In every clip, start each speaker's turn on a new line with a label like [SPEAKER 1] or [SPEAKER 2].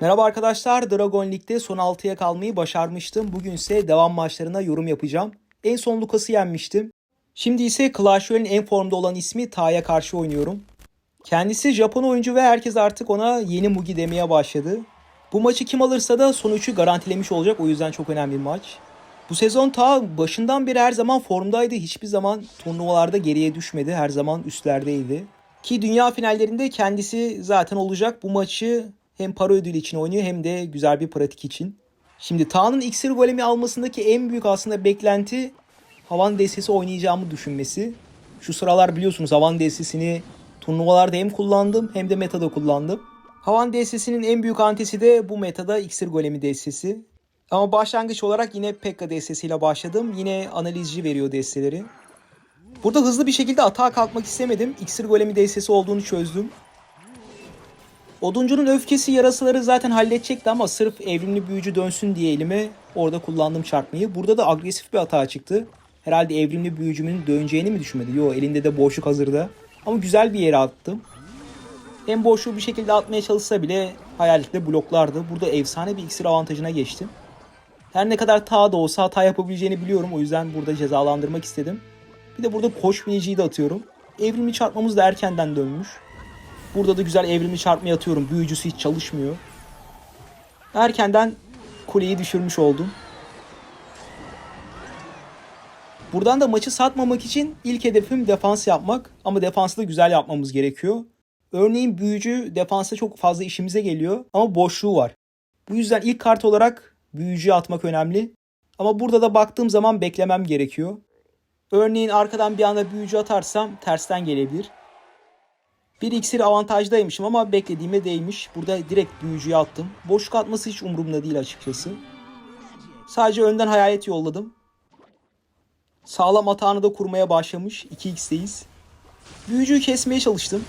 [SPEAKER 1] Merhaba arkadaşlar, Dragon League'de son 6'ya kalmayı başarmıştım. Bugün ise devam maçlarına yorum yapacağım. En son Lucas'ı yenmiştim. Şimdi ise Clash Royale'in en formda olan ismi Ta'ya karşı oynuyorum. Kendisi Japon oyuncu ve herkes artık ona yeni Mugi demeye başladı. Bu maçı kim alırsa da son 3'ü garantilemiş olacak o yüzden çok önemli bir maç. Bu sezon ta başından beri her zaman formdaydı. Hiçbir zaman turnuvalarda geriye düşmedi. Her zaman üstlerdeydi. Ki dünya finallerinde kendisi zaten olacak. Bu maçı hem para ödülü için oynuyor hem de güzel bir pratik için. Şimdi Ta'nın iksir golemi almasındaki en büyük aslında beklenti havan destesi oynayacağımı düşünmesi. Şu sıralar biliyorsunuz havan destesini turnuvalarda hem kullandım hem de metada kullandım. Havan destesinin en büyük antisi de bu metada iksir golemi destesi. Ama başlangıç olarak yine Pekka destesiyle başladım. Yine analizci veriyor desteleri. Burada hızlı bir şekilde atağa kalkmak istemedim. İksir golemi destesi olduğunu çözdüm. Oduncunun öfkesi yarasaları zaten halledecekti ama sırf evrimli büyücü dönsün diye elime orada kullandım çarpmayı. Burada da agresif bir hata çıktı. Herhalde evrimli büyücümün döneceğini mi düşünmedi? Yo elinde de boşluk hazırda. Ama güzel bir yere attım. Hem boşluğu bir şekilde atmaya çalışsa bile hayaletle bloklardı. Burada efsane bir iksir avantajına geçtim. Her ne kadar ta da olsa hata yapabileceğini biliyorum. O yüzden burada cezalandırmak istedim. Bir de burada koş de atıyorum. Evrimli çarpmamız da erkenden dönmüş. Burada da güzel evrimli çarpmayı atıyorum. Büyücüsü hiç çalışmıyor. Erkenden kuleyi düşürmüş oldum. Buradan da maçı satmamak için ilk hedefim defans yapmak. Ama defansı da güzel yapmamız gerekiyor. Örneğin büyücü defansta çok fazla işimize geliyor ama boşluğu var. Bu yüzden ilk kart olarak büyücüyü atmak önemli. Ama burada da baktığım zaman beklemem gerekiyor. Örneğin arkadan bir anda büyücü atarsam tersten gelebilir. Bir iksir avantajdaymışım ama beklediğime değmiş. Burada direkt büyücüye attım. Boşluk atması hiç umurumda değil açıkçası. Sadece önden hayalet yolladım. Sağlam atağını da kurmaya başlamış. 2x'teyiz. Büyücüyü kesmeye çalıştım.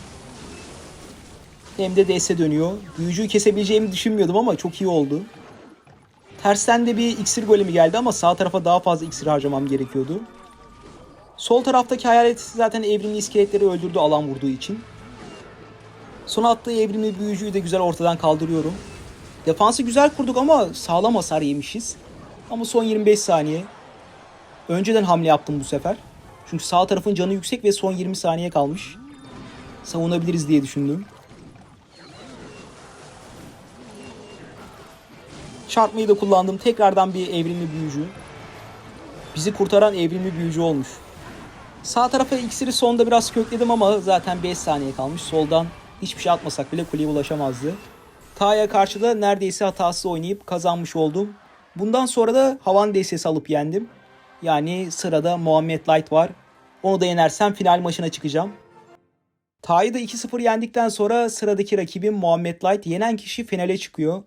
[SPEAKER 1] Hem de DS dönüyor. Büyücüyü kesebileceğimi düşünmüyordum ama çok iyi oldu. Tersten de bir iksir golemi geldi ama sağ tarafa daha fazla iksir harcamam gerekiyordu. Sol taraftaki hayalet zaten evrimli iskeletleri öldürdü alan vurduğu için. Son attığı evrimli büyücüyü de güzel ortadan kaldırıyorum. Defansı güzel kurduk ama sağlam hasar yemişiz. Ama son 25 saniye. Önceden hamle yaptım bu sefer. Çünkü sağ tarafın canı yüksek ve son 20 saniye kalmış. Savunabiliriz diye düşündüm. Çarpmayı da kullandım. Tekrardan bir evrimli büyücü. Bizi kurtaran evrimli büyücü olmuş. Sağ tarafa iksiri sonda biraz kökledim ama zaten 5 saniye kalmış. Soldan hiçbir şey atmasak bile kuleye ulaşamazdı. Ta'ya karşı da neredeyse hatasız oynayıp kazanmış oldum. Bundan sonra da havan DSS alıp yendim. Yani sırada Muhammed Light var. Onu da yenersem final maçına çıkacağım. Ta'yı da 2-0 yendikten sonra sıradaki rakibim Muhammed Light. Yenen kişi finale çıkıyor.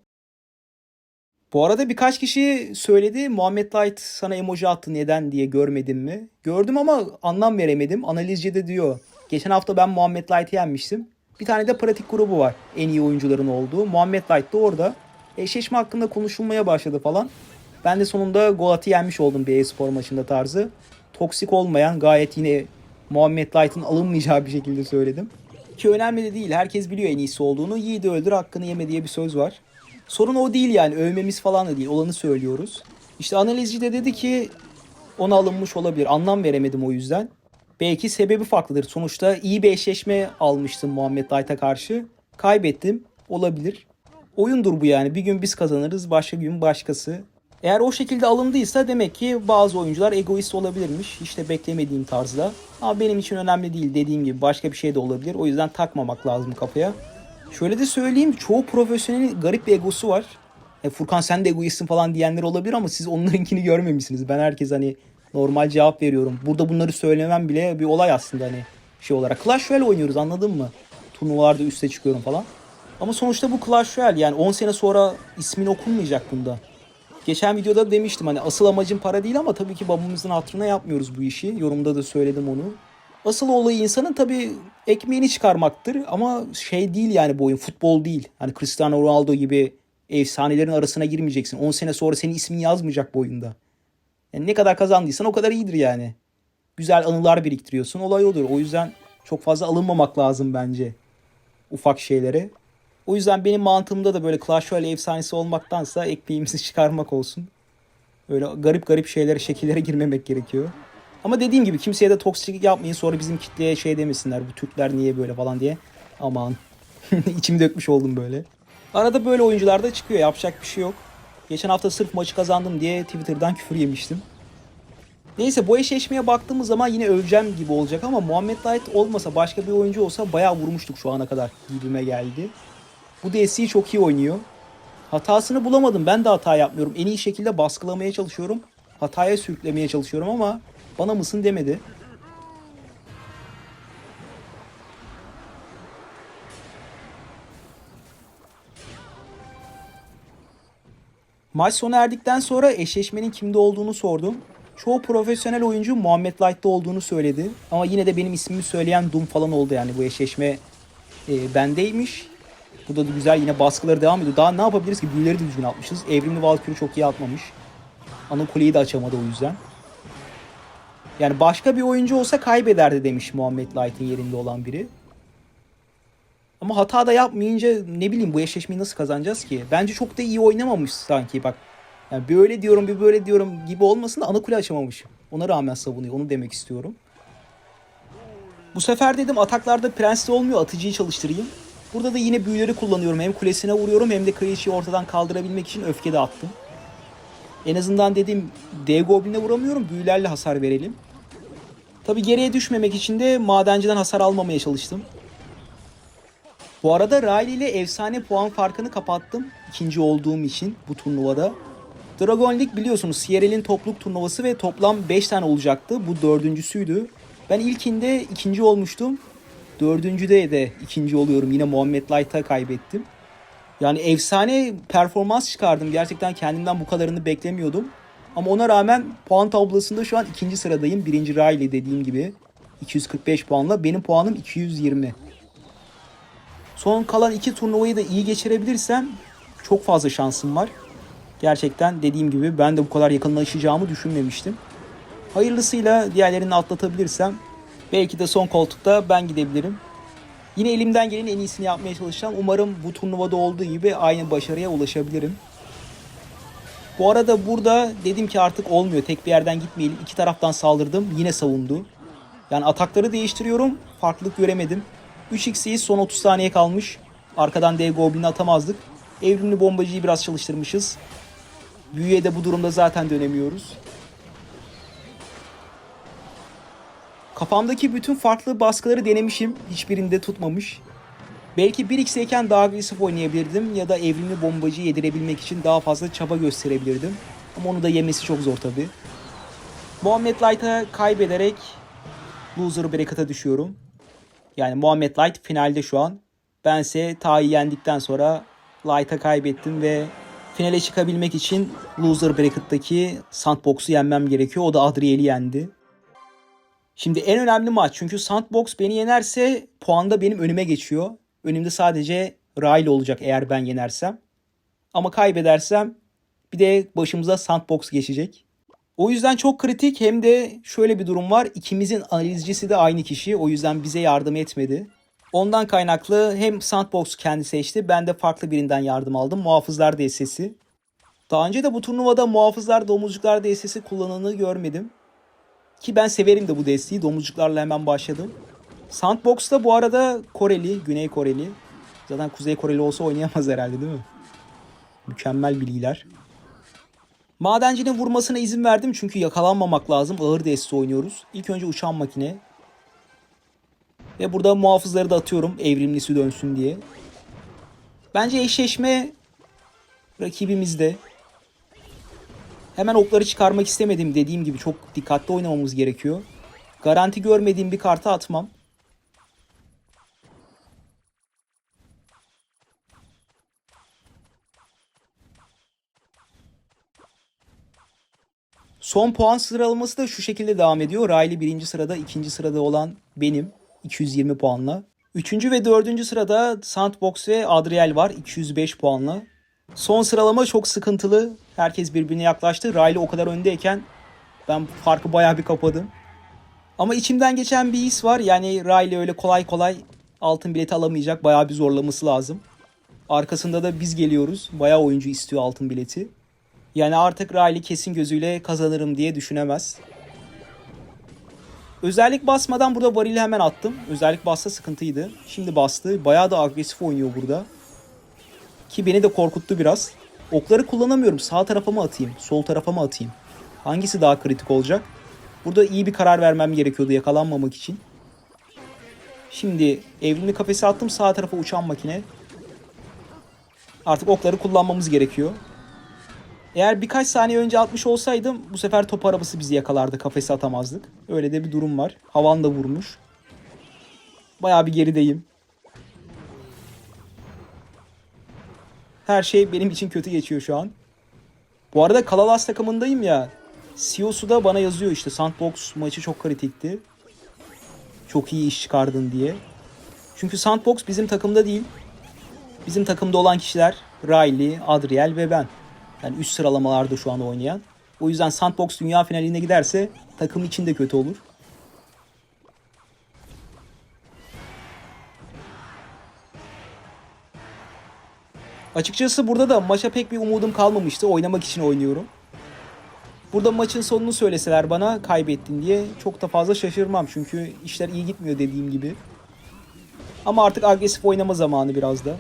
[SPEAKER 1] Bu arada birkaç kişi söyledi Muhammed Light sana emoji attı neden diye görmedin mi? Gördüm ama anlam veremedim. Analizci de diyor. Geçen hafta ben Muhammed Light'ı yenmiştim. Bir tane de pratik grubu var en iyi oyuncuların olduğu. Muhammed Light da orada. Eşleşme hakkında konuşulmaya başladı falan. Ben de sonunda Golat'ı yenmiş oldum bir e-spor maçında tarzı. Toksik olmayan gayet yine Muhammed Light'ın alınmayacağı bir şekilde söyledim. Ki önemli de değil. Herkes biliyor en iyisi olduğunu. Yiğidi öldür hakkını yeme diye bir söz var. Sorun o değil yani. Övmemiz falan da değil. Olanı söylüyoruz. İşte analizci de dedi ki ona alınmış olabilir. Anlam veremedim o yüzden. Belki sebebi farklıdır. Sonuçta iyi bir eşleşme almıştım Muhammed Light'a karşı. Kaybettim. Olabilir. Oyundur bu yani. Bir gün biz kazanırız, başka gün başkası. Eğer o şekilde alındıysa demek ki bazı oyuncular egoist olabilirmiş. İşte beklemediğim tarzda. Ama benim için önemli değil. Dediğim gibi başka bir şey de olabilir. O yüzden takmamak lazım kafaya. Şöyle de söyleyeyim. Çoğu profesyonelin garip bir egosu var. E, Furkan sen de egoistsin falan diyenler olabilir ama siz onlarınkini görmemişsiniz. Ben herkes hani normal cevap veriyorum. Burada bunları söylemem bile bir olay aslında hani şey olarak. Clash Royale oynuyoruz anladın mı? Turnuvalarda üste çıkıyorum falan. Ama sonuçta bu Clash Royale yani 10 sene sonra ismin okunmayacak bunda. Geçen videoda demiştim hani asıl amacım para değil ama tabii ki babamızın hatırına yapmıyoruz bu işi. Yorumda da söyledim onu. Asıl olayı insanın tabii ekmeğini çıkarmaktır ama şey değil yani bu oyun futbol değil. Hani Cristiano Ronaldo gibi efsanelerin arasına girmeyeceksin. 10 sene sonra senin ismin yazmayacak bu oyunda. Yani ne kadar kazandıysan o kadar iyidir yani. Güzel anılar biriktiriyorsun olay olur. O yüzden çok fazla alınmamak lazım bence ufak şeylere. O yüzden benim mantığımda da böyle Clash Royale efsanesi olmaktansa ekmeğimizi çıkarmak olsun. Öyle garip garip şeylere, şekillere girmemek gerekiyor. Ama dediğim gibi kimseye de toksiklik yapmayın. Sonra bizim kitleye şey demesinler. Bu Türkler niye böyle falan diye. Aman. İçimi dökmüş oldum böyle. Arada böyle oyuncular da çıkıyor. Yapacak bir şey yok. Geçen hafta sırf maçı kazandım diye Twitter'dan küfür yemiştim. Neyse bu eşleşmeye baktığımız zaman yine öveceğim gibi olacak ama Muhammed Light olmasa başka bir oyuncu olsa bayağı vurmuştuk şu ana kadar gibime geldi. Bu DS'yi çok iyi oynuyor. Hatasını bulamadım. Ben de hata yapmıyorum. En iyi şekilde baskılamaya çalışıyorum. Hataya sürüklemeye çalışıyorum ama bana mısın demedi. Maç sona erdikten sonra eşleşmenin kimde olduğunu sordum. Çoğu profesyonel oyuncu Muhammed Light'ta olduğunu söyledi. Ama yine de benim ismimi söyleyen Doom falan oldu yani bu eşleşme e, bendeymiş. Bu da güzel yine baskıları devam ediyor. Daha ne yapabiliriz ki? Büyüleri de düzgün atmışız. Evrimli Valkyrie çok iyi atmamış. Ana kuleyi de açamadı o yüzden. Yani başka bir oyuncu olsa kaybederdi demiş Muhammed Light'in yerinde olan biri. Ama hata da yapmayınca ne bileyim bu eşleşmeyi nasıl kazanacağız ki? Bence çok da iyi oynamamış sanki bak. Yani bir öyle diyorum bir böyle diyorum gibi olmasın da ana kule açamamış. Ona rağmen savunuyor onu demek istiyorum. Bu sefer dedim ataklarda prensli olmuyor atıcıyı çalıştırayım. Burada da yine büyüleri kullanıyorum. Hem kulesine vuruyorum hem de Kraliçeyi ortadan kaldırabilmek için öfke de attım. En azından dedim D Goblin'e vuramıyorum büyülerle hasar verelim. Tabi geriye düşmemek için de madenciden hasar almamaya çalıştım. Bu arada Riley ile efsane puan farkını kapattım. ikinci olduğum için bu turnuvada. Dragon League biliyorsunuz CRL'in topluluk turnuvası ve toplam 5 tane olacaktı. Bu dördüncüsüydü. Ben ilkinde ikinci olmuştum. Dördüncüde de ikinci oluyorum. Yine Muhammed Light'a kaybettim. Yani efsane performans çıkardım. Gerçekten kendimden bu kadarını beklemiyordum. Ama ona rağmen puan tablosunda şu an ikinci sıradayım. Birinci Riley dediğim gibi. 245 puanla. Benim puanım 220. Son kalan iki turnuvayı da iyi geçirebilirsem çok fazla şansım var. Gerçekten dediğim gibi ben de bu kadar yakınlaşacağımı düşünmemiştim. Hayırlısıyla diğerlerini atlatabilirsem belki de son koltukta ben gidebilirim. Yine elimden gelenin en iyisini yapmaya çalışacağım. Umarım bu turnuvada olduğu gibi aynı başarıya ulaşabilirim. Bu arada burada dedim ki artık olmuyor. Tek bir yerden gitmeyelim. İki taraftan saldırdım. Yine savundu. Yani atakları değiştiriyorum. Farklılık göremedim. 3x'yi son 30 saniye kalmış. Arkadan dev goblin'i atamazdık. Evrimli bombacıyı biraz çalıştırmışız. Büyüye de bu durumda zaten dönemiyoruz. Kafamdaki bütün farklı baskıları denemişim. Hiçbirinde tutmamış. Belki 1x'eyken daha agresif oynayabilirdim ya da evrimli bombacı yedirebilmek için daha fazla çaba gösterebilirdim. Ama onu da yemesi çok zor tabi. Muhammed Light'a kaybederek loser bracket'a düşüyorum. Yani Muhammed Light finalde şu an. Bense Ta'yı yendikten sonra Light'a kaybettim ve finale çıkabilmek için loser bracket'taki Sandbox'u yenmem gerekiyor. O da Adriel'i yendi. Şimdi en önemli maç çünkü Sandbox beni yenerse puanda benim önüme geçiyor. Önümde sadece Riley olacak eğer ben yenersem. Ama kaybedersem bir de başımıza Sandbox geçecek. O yüzden çok kritik hem de şöyle bir durum var. İkimizin analizcisi de aynı kişi. O yüzden bize yardım etmedi. Ondan kaynaklı hem Sandbox kendi seçti. Ben de farklı birinden yardım aldım. Muhafızlar DSS'i. Daha önce de bu turnuvada muhafızlar domuzcuklar DSS'i kullananı görmedim. Ki ben severim de bu desteği. Domuzcuklarla hemen başladım. Sandbox'ta bu arada Koreli, Güney Koreli. Zaten Kuzey Koreli olsa oynayamaz herhalde değil mi? Mükemmel bilgiler. Madencinin vurmasına izin verdim çünkü yakalanmamak lazım. Ağır deste oynuyoruz. İlk önce uçan makine. Ve burada muhafızları da atıyorum evrimlisi dönsün diye. Bence eşleşme rakibimizde. Hemen okları çıkarmak istemedim dediğim gibi çok dikkatli oynamamız gerekiyor. Garanti görmediğim bir kartı atmam. Son puan sıralaması da şu şekilde devam ediyor. Riley birinci sırada, ikinci sırada olan benim 220 puanla. Üçüncü ve dördüncü sırada Sandbox ve Adriel var 205 puanla. Son sıralama çok sıkıntılı. Herkes birbirine yaklaştı. Riley o kadar öndeyken ben farkı bayağı bir kapadım. Ama içimden geçen bir his var. Yani Riley öyle kolay kolay altın bileti alamayacak. Bayağı bir zorlaması lazım. Arkasında da biz geliyoruz. Bayağı oyuncu istiyor altın bileti. Yani artık Riley kesin gözüyle kazanırım diye düşünemez. Özellik basmadan burada varili hemen attım. Özellik bassa sıkıntıydı. Şimdi bastı. Bayağı da agresif oynuyor burada. Ki beni de korkuttu biraz. Okları kullanamıyorum. Sağ tarafa mı atayım? Sol tarafa mı atayım? Hangisi daha kritik olacak? Burada iyi bir karar vermem gerekiyordu yakalanmamak için. Şimdi evrimli kafesi attım. Sağ tarafa uçan makine. Artık okları kullanmamız gerekiyor. Eğer birkaç saniye önce atmış olsaydım bu sefer top arabası bizi yakalardı. Kafesi atamazdık. Öyle de bir durum var. Havan da vurmuş. Bayağı bir gerideyim. Her şey benim için kötü geçiyor şu an. Bu arada Kalalas takımındayım ya. CEO'su da bana yazıyor işte Sandbox maçı çok kritikti. Çok iyi iş çıkardın diye. Çünkü Sandbox bizim takımda değil. Bizim takımda olan kişiler Riley, Adriel ve ben. Yani üst sıralamalarda şu an oynayan. O yüzden Sandbox dünya finaline giderse takım için de kötü olur. Açıkçası burada da maça pek bir umudum kalmamıştı. Oynamak için oynuyorum. Burada maçın sonunu söyleseler bana kaybettin diye çok da fazla şaşırmam. Çünkü işler iyi gitmiyor dediğim gibi. Ama artık agresif oynama zamanı biraz da.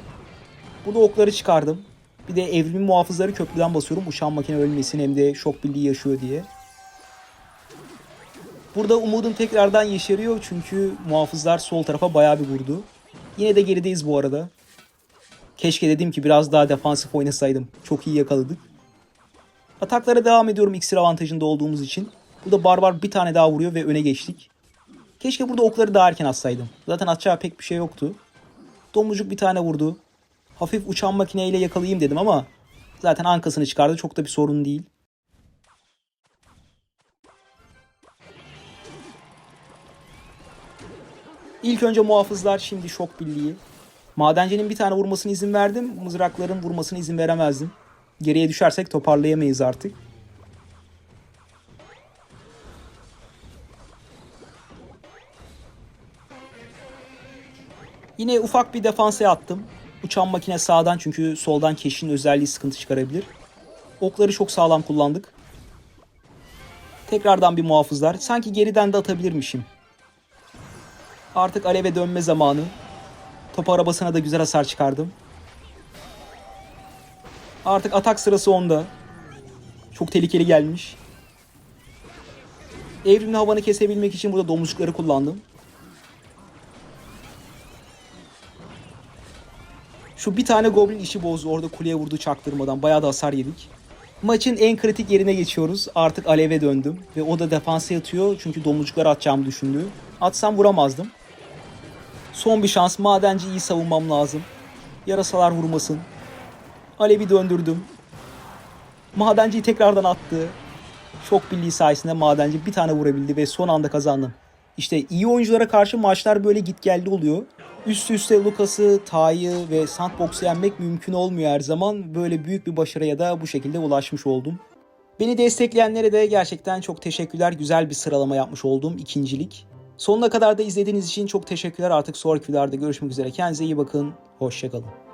[SPEAKER 1] Burada okları çıkardım. Bir de evrimin muhafızları köprüden basıyorum. Uçan makine ölmesin hem de şok birliği yaşıyor diye. Burada umudum tekrardan yeşeriyor çünkü muhafızlar sol tarafa bayağı bir vurdu. Yine de gerideyiz bu arada. Keşke dedim ki biraz daha defansif oynasaydım. Çok iyi yakaladık. Ataklara devam ediyorum iksir avantajında olduğumuz için. Burada Barbar bir tane daha vuruyor ve öne geçtik. Keşke burada okları daha erken atsaydım. Zaten atacağı pek bir şey yoktu. Domuzcuk bir tane vurdu. Hafif uçan makineyle yakalayayım dedim ama zaten ankasını çıkardı. Çok da bir sorun değil. İlk önce muhafızlar şimdi şok birliği. Madencinin bir tane vurmasına izin verdim. Mızrakların vurmasına izin veremezdim. Geriye düşersek toparlayamayız artık. Yine ufak bir defansa attım. Uçan makine sağdan çünkü soldan keşin özelliği sıkıntı çıkarabilir. Okları çok sağlam kullandık. Tekrardan bir muhafızlar. Sanki geriden de atabilirmişim. Artık aleve dönme zamanı. Top arabasına da güzel hasar çıkardım. Artık atak sırası onda. Çok tehlikeli gelmiş. Evrimli havanı kesebilmek için burada domuzcukları kullandım. Şu bir tane goblin işi bozdu. Orada kuleye vurdu çaktırmadan. Bayağı da hasar yedik. Maçın en kritik yerine geçiyoruz. Artık aleve döndüm. Ve o da defansa yatıyor. Çünkü domuzcukları atacağımı düşündü. Atsam vuramazdım. Son bir şans. Madenci iyi savunmam lazım. Yarasalar vurmasın. Alevi döndürdüm. Madenciyi tekrardan attı. Şok birliği sayesinde Madenci bir tane vurabildi ve son anda kazandım. İşte iyi oyunculara karşı maçlar böyle git geldi oluyor. Üst üste Lucas'ı, Tay'ı ve Sandbox'u yenmek mümkün olmuyor her zaman. Böyle büyük bir başarıya da bu şekilde ulaşmış oldum. Beni destekleyenlere de gerçekten çok teşekkürler. Güzel bir sıralama yapmış oldum. ikincilik. Sonuna kadar da izlediğiniz için çok teşekkürler. Artık sonraki videolarda görüşmek üzere. Kendinize iyi bakın. Hoşçakalın.